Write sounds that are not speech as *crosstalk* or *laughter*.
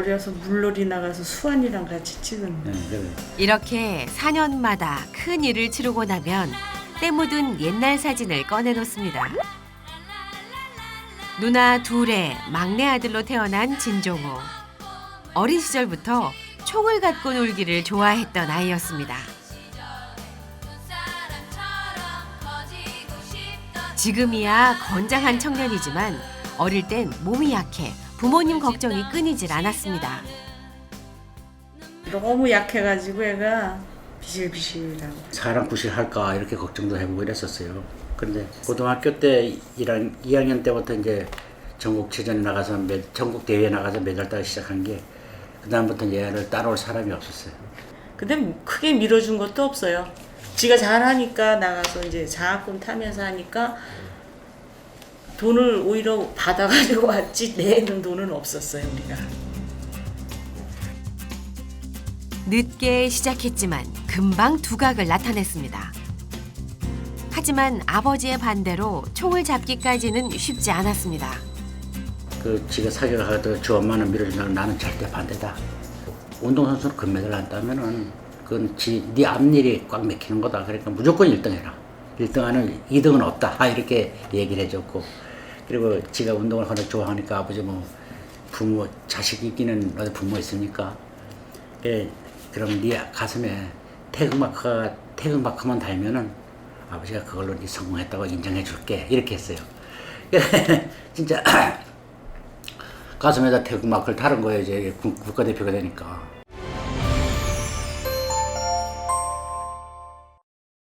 어려서 물놀이 나가서 수환이랑 같이 찍은 네, 그래. 이렇게 4년마다 큰 일을 치르고 나면 때 묻은 옛날 사진을 꺼내놓습니다. 누나 둘의 막내 아들로 태어난 진종호. 어린 시절부터 총을 갖고 놀기를 좋아했던 아이였습니다. 지금이야 건장한 청년이지만 어릴 땐 몸이 약해 부모님 걱정이 끊이질 않았습니다. 너무 약해가지고 애가 비실비실하고 사람 구실할까 이렇게 걱정도 해보고 이랬었어요. 근데 고등학교 때 1학, 2학년 때부터 이제 전국체전에 나가서 매, 전국 대회에 나가서 메달 따기 시작한 게 그다음부터 얘를 따라올 사람이 없었어요. 근데 뭐 크게 밀어준 것도 없어요 지가 잘하니까 나가서 이제 장학금 타면서 하니까 돈을 오히려 받아가지고 왔지 내는 돈은 없었어요 우리가 늦게 시작했지만 금방 두각을 나타냈습니다. 하지만 아버지의 반대로 총을 잡기까지는 쉽지 않았습니다. 그 지가 사격을 하도 저 엄마는 밀어준다고 나는 절대 반대다. 운동선수는 금메달 안 따면은 그건 지, 네 앞일이 꽉 막히는 거다. 그러니까 무조건 1등 해라. 1등하는 2등은 없다. 아, 이렇게 얘기를 해줬고. 그리고 지가 운동을 하는 좋아하니까 아버지 뭐 부모, 자식 있기는 어디 부모 있습니까? 예, 그럼 네 가슴에 태극마크가, 태극마크만 달면은 아버지가 그걸로 네 성공했다고 인정해 줄게. 이렇게 했어요. *laughs* 진짜 *clears throat* 가슴에다 태극마크를 달은 거예요. 이제 국- 국가대표가 되니까.